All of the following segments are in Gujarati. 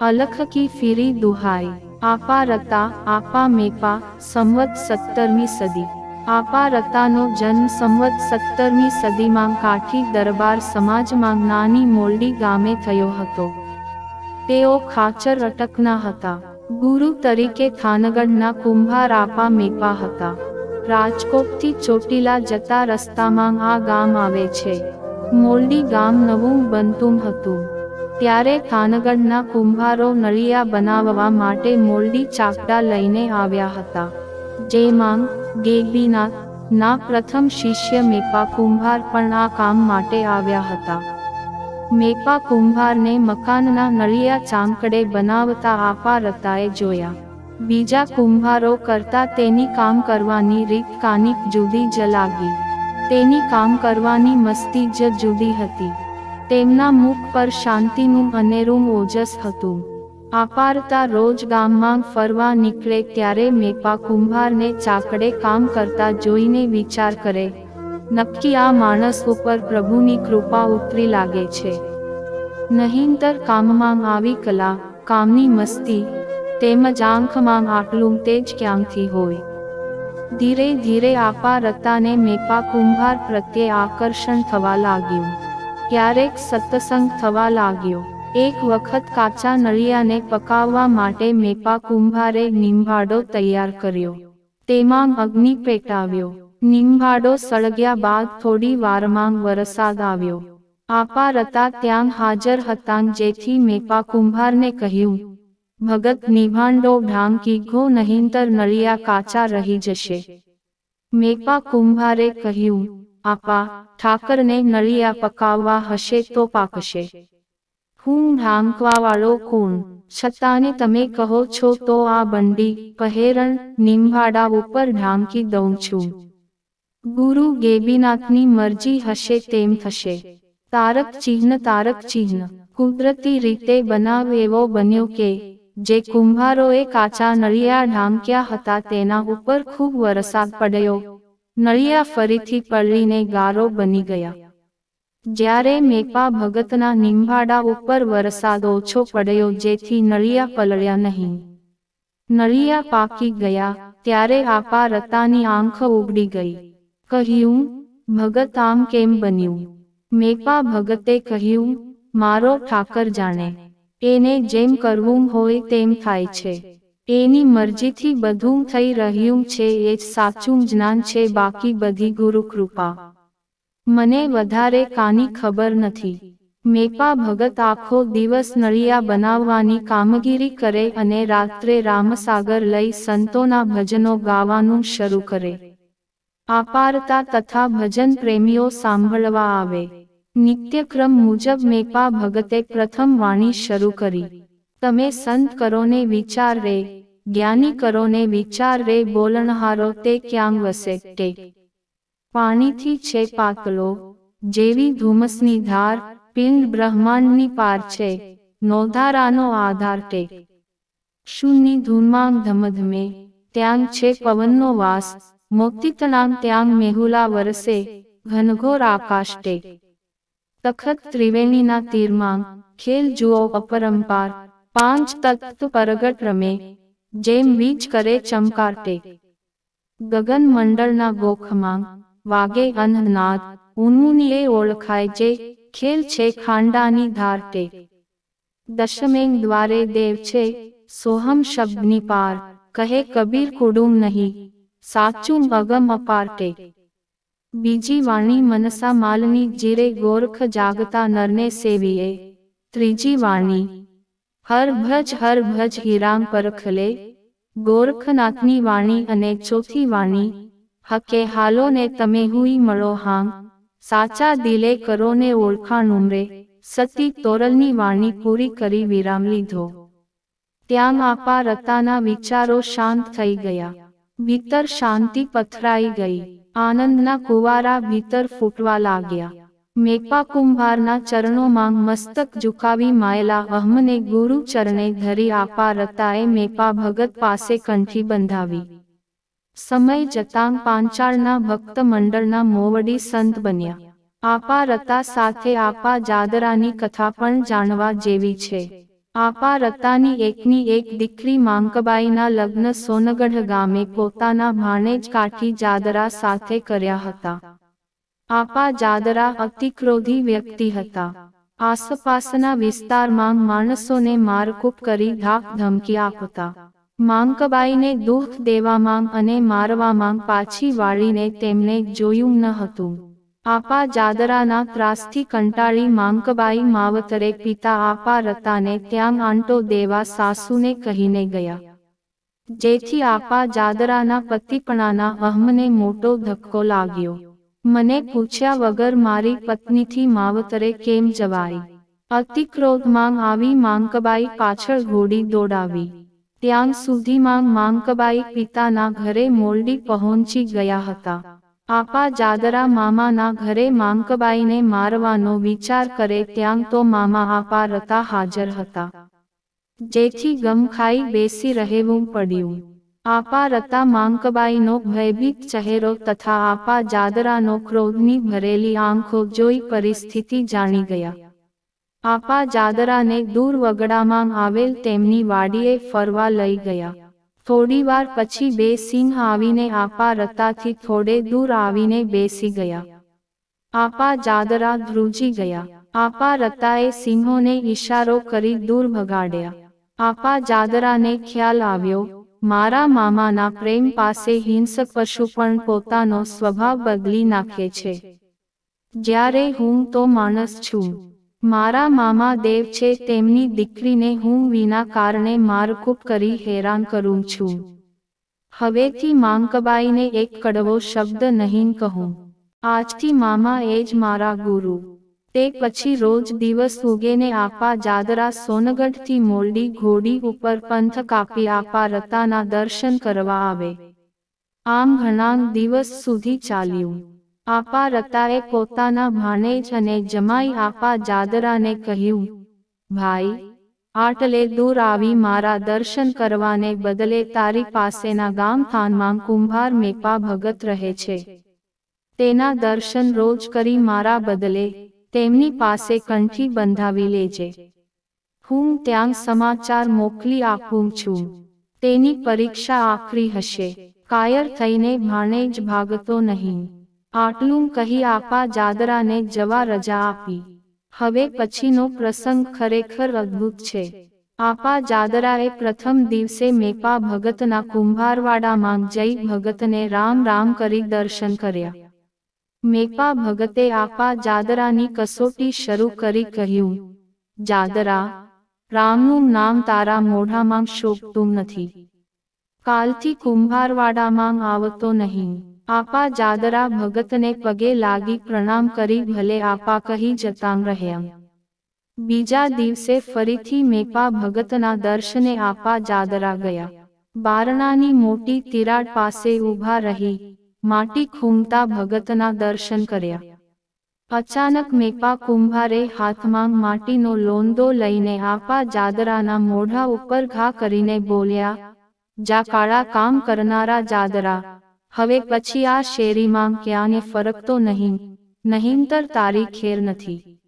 અલખ કી ફીરી દુહાઈ આપા રતા આપા મેપા સંવત સત્તરમી સદી આપા રતાનો જન્મ સંવત સત્તરમી સદીમાં કાઠી દરબાર સમાજમાં નાની મોલડી ગામે થયો હતો તેઓ ખાચર અટકના હતા ગુરુ તરીકે થાનગઢના કુંભાર આપા મેપા હતા રાજકોટથી ચોટીલા જતા રસ્તામાં આ ગામ આવે છે મોલડી ગામ નવું બનતું હતું ત્યારે થાનગઢના કુંભારો નળિયા બનાવવા માટે મોલડી ચાકડા લઈને આવ્યા હતા. જેમાં ગેબીનાથ ના પ્રથમ શિષ્ય મેપા કુંભાર પણ આ કામ માટે આવ્યા હતા. મેપા કુંભારને મકાનના નળિયા ચાંકડે બનાવતા આપા રતાએ જોયા. બીજા કુંભારો કરતા તેની કામ કરવાની રીત કાનિક જુદી જ લાગી. તેની કામ કરવાની મસ્તી જ જુદી હતી. તેમના મુખ પર શાંતિનું અનેરું ઓજસ હતું. આપારતા રોજ ગામમાં ફરવા નીકળે ત્યારે મેપા કુંભારને ચાકડે કામ કરતા જોઈને વિચાર કરે, નક્કી આ માણસ ઉપર પ્રભુની કૃપા ઉતરી લાગે છે. નહીંતર કામમાં આવી કલા, કામની મસ્તી, તેમજ આંખમાં આટલું તેજ ક્યાંથી હોય? ધીરે ધીરે આપારતાને મેપા કુંભાર પ્રત્યે આકર્ષણ થવા લાગ્યું. ક્યારેક સત્સંગ થવા લાગ્યો. એક વખત કાચા નળિયાને પકાવવા માટે મેપા કુંભારે નિંભાડો તૈયાર કર્યો. તેમાં અગ્નિ પેટાવ્યો. નિંભાડો સળગ્યા બાદ થોડી વારમાં વરસાદ આવ્યો. આપા રતા ત્યાં હાજર હતા જેથી મેપા કુંભારને કહ્યું, ભગત નિભાંડો ઢાંકી ઘો નહીંતર નળિયા કાચા રહી જશે. મેપા કુંભારે કહ્યું આપા, ઠાકરને નળિયા પકાવવા હશે તો પાકશે. હું ઢાંકવાવાળો કોણ? છતાંને તમે કહો છો તો આ બંડી, પહેરણ નિંભાડા ઉપર ઢાંકી દઉં છું. ગુરુ ગેબીનાથની મરજી હશે તેમ થશે. તારક ચિહ્ન તારક ચિહ્ન. કુદરતી રીતે બનાવ એવો બન્યો કે, જે કુંભારોએ કાચા નળિયા ઢાંક્યા હતા તેના ઉપર ખૂબ વરસાદ પડ્યો. નળિયા ફરીથી પલળીને ગારો બની ગયા. જ્યારે મેપા ભગતના નિંભાડા ઉપર વરસાદ ઓછો પડ્યો જેથી નળિયા પલળ્યા નહીં. નળિયા પાકી ગયા ત્યારે આપા રતાની આંખ ઉગડી ગઈ. કહ્યું, ભગત આમ કેમ બન્યું? મેપા ભગતે કહ્યું, મારો ઠાકર જાણે, એને જેમ કરવું હોય તેમ થાય છે. એની મરજીથી બધું થઈ રહ્યું છે, એ જ સાચું જ્ઞાન છે, બાકી બધી ગુરુ કૃપા. મને વધારે કાની ખબર નથી. મેપા ભગત આખો દિવસ નળિયા બનાવવાની કામગીરી કરે અને રાત્રે રામસાગર લઈ સંતોના ભજનો ગાવાનું શરૂ કરે. આપારતા તથા ભજન પ્રેમીઓ સાંભળવા આવે. નિત્યક્રમ મુજબ મેપા ભગતે પ્રથમ વાણી શરૂ કરી. તમે સંત કરોને વિચાર રે, જ્ઞાની કરોને વિચાર રે, બોલણહારો તે ક્યાં વસે તે પાણીથી છે પાકલો જેવી ધુમસની ધાર, પિંડ બ્રહ્માંડની પાર છે, નોધારાનો આધાર ટેક શૂન્ય ધૂનમાં ધમધમે ત્યાં છે પવનનો વાસ મોતીતણાંગ ત્યાં મેહુલા વરસે, ઘનઘોર આકાશ ટેક તખત ત્રિવેણીના તીરમાં, ખેલ જુઓ અપરંપાર પાંચ તત્વ પરગટ રમે, જેમ વીજ કરે ચમકાર ગગન મંડળના ગોખમાં વાગે અનનાદ ઉનુનીએ ઓળખાય જે ખેલ છે ખાંડાની ધાર દશમેન દ્વારે દેવ છે સોહમ શબ્દની પાર, કહે કબીર કુડુમ નહીં, સાચું અગમ અપારટે બીજી વાણી મનસા માલની જીરે ગોરખ જાગતા નરને સેવીએ, ત્રીજી વાણી હર ભજ હર ભજ હિરામ પરખલે, ગોરખનાથની વાણી અને ચોથી વાણી, હકે હાલો ને તમે હુઈ મળો હાંગ સાચા દિલે કરો ને ઓળખાણ ઉમરે, સતી તોરલની વાણી પૂરી કરી વિરામ લીધો. ત્યાં આપા રતાના વિચારો શાંત થઈ ગયા. ભીતર શાંતિ પથરાઈ ગઈ. આનંદના કુવારા ભીતર ફૂટવા લાગ્યા. મેપા કુંભારના ચરણોમાં મસ્તક ઝુકાવી માયેલા અહમને ગુરુ ચરણે ધરી આપા રતાએ મેપા ભગત પાસે કંઠી બંધાવી. સમય જતાં પાંચાળના ભક્ત મંડળના મોવડી સંત બન્યા. આપા રતા સાથે આપા જાદરાની કથા પણ જાણવા જેવી છે. આપા રતાની એકની એક દીકરી માંકબાઈના લગ્ન સોનગઢ ગામે પોતાના ભાણેજ કાઠી જાદરા સાથે કર્યા હતા. આપા જાદરા અતિ ક્રોધી વ્યક્તિ હતા. આસપાસના વિસ્તારમાં માણસોને મારકૂપ કરી ધાક ધમકી આપતા માંકબાઈને દુઃખ દેવામાં અને મારવામાં પાછી વાળીને તેમને જોયું ન હતું. આપા જાદરાના ત્રાસથી કંટાળી માંકબાઈ માવતરે પિતા આપા રતાને ત્યાં આંટો દેવા સાસુને કહીને ગયા. જેથી આપા જાદરાના પતિપણાના અહમને મોટો ધક્કો લાગ્યો. મને પૂછ્યા વગર મારી પત્નીથી માવતરે કેમ જવાય? અતિક્રોધ માંગ આવી માંકબાઈ પાછળ ઘોડી દોડાવી. ત્યાં સુધીમાં માંકબાઈ પિતાના ઘરે મોલડી પહોંચી ગયા હતા. આપા જાદરા મામાના ઘરે માંકબાઈને મારવાનો વિચાર કરે ત્યાં તો મામા આપા રતા હાજર હતા. જેથી ગમ ખાઈ બેસી રહેવું પડ્યું. આપા રતા માંકબાઈનો ભયભીત ચહેરો તથા આપા જાદરાનો ક્રોધની ભરેલી આંખો જોઈ પરિસ્થિતિ જાણી ગયા. આપા જાદરાને દૂર વગડામાં આવેલ તેમની વાડીએ ફરવા લઈ ગયા. થોડીવાર પછી બે સિંહ આવીને આપા રતાથી થોડે દૂર આવીને બેસી ગયા. આપા જાદરા ધ્રુજી ગયા. આપા રતાએ સિંહોને ઈશારો કરી દૂર ભગાડ્યા. આપા જાદરાને ખ્યાલ આવ્યો મારા મામાના પ્રેમ પાસે હિંસક પશુ પણ પોતાનો સ્વભાવ બદલી નાખે છે. જ્યારે હું તો માણસ છું. મારા મામા દેવ છે તેમની દીકરીને હું વિના કારણે મારકૂપ કરી હેરાન કરું છું. હવેથી માંકબાઈને એક કડવો શબ્દ નહીં કહું. આજથી મામા એ જ મારા ગુરુ. તે પછી રોજ દિવસ ઉગેને આપા જાદરા સોનગઢથી મોલડી ઘોડી ઉપર પંથ કાપી આપા રતાના દર્શન કરવા આવે. આમ ઘણા દિવસ સુધી ચાલ્યું. આપા રતાએ પોતાના ભાણેજ અને જમાઈ આપા જાદરાને કહ્યું, ભાઈ, આટલે દૂર આવી મારા દર્શન કરવાને બદલે તારી પાસેના ગામ થાનમાં કુંભાર મેપા ભગત રહે છે. તેના દર્શન રોજ કરી મારા બદલે તેમની પાસે કંઠી બંધાવી લેજે. હું ત્યાં સમાચાર મોકલી આપું છું. તેની પરીક્ષા આખરી હશે. કાયર થઈને ભાણે જ ભાગતો નહીં. આટલું કહી આપા જાદરાને જવા રજા આપી. હવે પછીનો પ્રસંગ ખરેખર અદ્ભુત છે. આપા જાદરાએ પ્રથમ દિવસે મેપા ભગતના કુંભારવાડામાં જઈ ભગતને રામ રામ કરી દર્શન કર્યા. મેપા ભગતે આપા જાદરાની કસોટી શરૂ કરી કહ્યું જાદરા રામનું નામ તારા મોઢામાં શોભતું નથી કાલથી કુંભારવાડામાં આવતો નહીં આપા જાદરા ભગતને પગે લાગી પ્રણામ કરી ભલે આપા કહી જતાં રહ્યા બીજા દિવસે ફરીથી મેપા ભગતના દર્શને આપા જાદરા ગયા બારણાની મોટી તિરાડ પાસે ઊભા રહી માટી ખૂમતા ભગતના દર્શન કર્યા. અચાનક મેપા કુંભારે હાથમાં માટીનો લોંદો લઈને આપા જાદરાના મોઢા ઉપર ઘા કરીને બોલ્યા, જા કાળા કામ કરનારા જાદરા, હવે પછી આ શેરીમાં ક્યાંને ફરકતો નહીં, નહીંતર તારી ખેર નથી.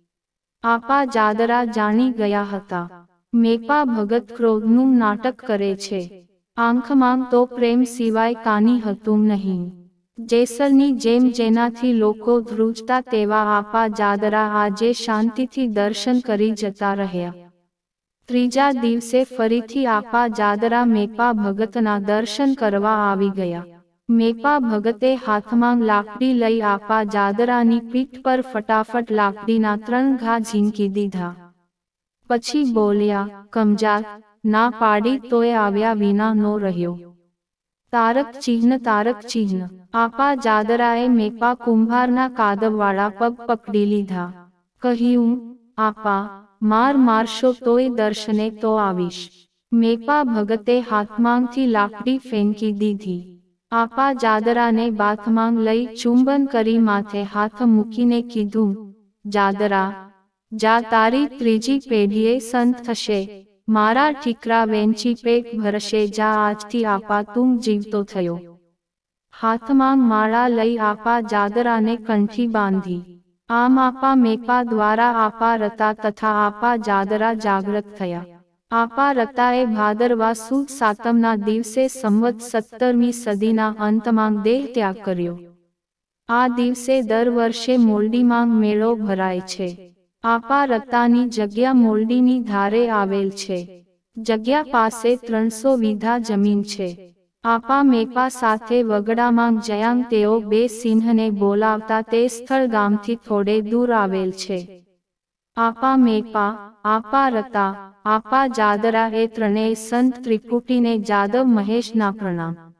આપા જાદરા જાણી ગયા હતા. મેપા ભગત ક્રોધનું નાટક કરે છે. આંખમાં તો પ્રેમ સિવાય કાની હતું નહીં. જેસલની જેમ જેનાથી લોકો ધ્રુજતા તેવા આપા જાદરા આજે શાંતિથી દર્શન કરી જતા રહ્યા. ત્રીજા દિવસે ફરીથી આપા જાદરા મેપા ભગતના દર્શન કરવા આવી ગયા. મેપા ભગતે હાથમાં લાકડી લઈ આપા જાદરાની પીઠ પર ફટાફટ લાકડીના ત્રણ ઘા ઝીંકી દીધા. પછી બોલ્યા, કમજાત, ના પાડી તોય આવ્યા વિના નો રહ્યો. તારક ચિહ્ન તારક ચિહ્ન. આપા જાદરાએ મેપા કુંભારના કાદવવાળા પગ પકડી લીધા. કહ્યું, આપા, માર મારશો તોય દર્શને તો આવીશ. મેપા ભગતે હાથમાંગથી લાકડી ફેંકી દીધી. આપા જાદરાને બાથમાંગ લઈ ચુંબન કરી માથે હાથ મૂકીને કીધું, જાદરા, જા તારી ત્રીજી પેઢીએ સંત થશે. મારા ઠીકરા વેંચી પેટ ભરશે, જા આજથી આપા તું જીવતો થયો. હાથમાં માળા લઈ આપા જાદરાને કંઠી બાંધી. આમ આપા મેપા દ્વારા આપા રતા તથા આપા જાદરા જાગૃત થયા. આપા રતાએ ભાદરવા સુદ સાતમના દિવસે સંવત સત્તરમી સદીના અંતમાં દેહ ત્યાગ કર્યો. આ દિવસે દર વર્ષે મોરડીમાં મેળો ભરાય છે. આપા રતાની જગ્યા મોલડીની ધારે આવેલ છે. જગ્યા પાસે ત્રણસો વીઘા જમીન છે. આપા મેપા સાથે વગડામાં જયાં તેઓ બે સિંહને બોલાવતા તે સ્થળ ગામથી થોડે દૂર આવેલ છે. આપા મેપા, આપા રતા, આપા જાદરા એ ત્રણેય સંત ત્રિપુટીને જાદવ મહેશના પ્રણામ.